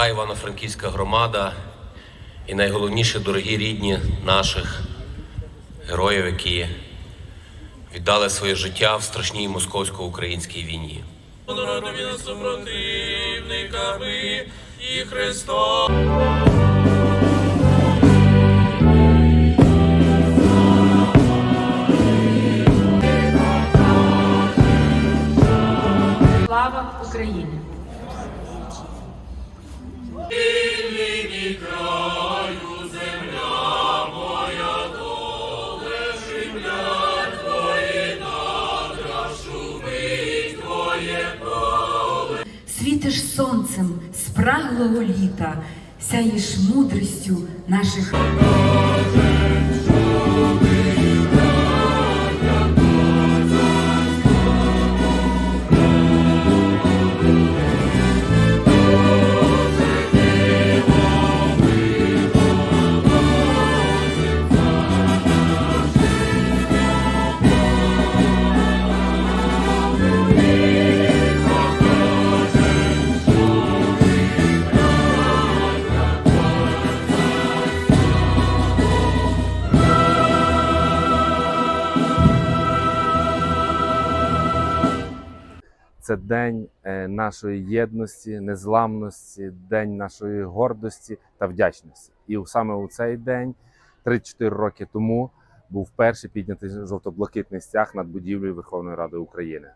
дорога Івано-Франківська громада і найголовніше дорогі рідні наших героїв, які віддали своє життя в страшній московсько-українській війні. народові супротивниками і Христос. Слава Україні! Світиш сонцем спраглого літа, сяєш мудрістю наших. Це день е, нашої єдності, незламності, день нашої гордості та вдячності. І саме у цей день, 34 роки тому, був перший піднятий жовто-блакитний стяг над будівлею Верховної Ради України.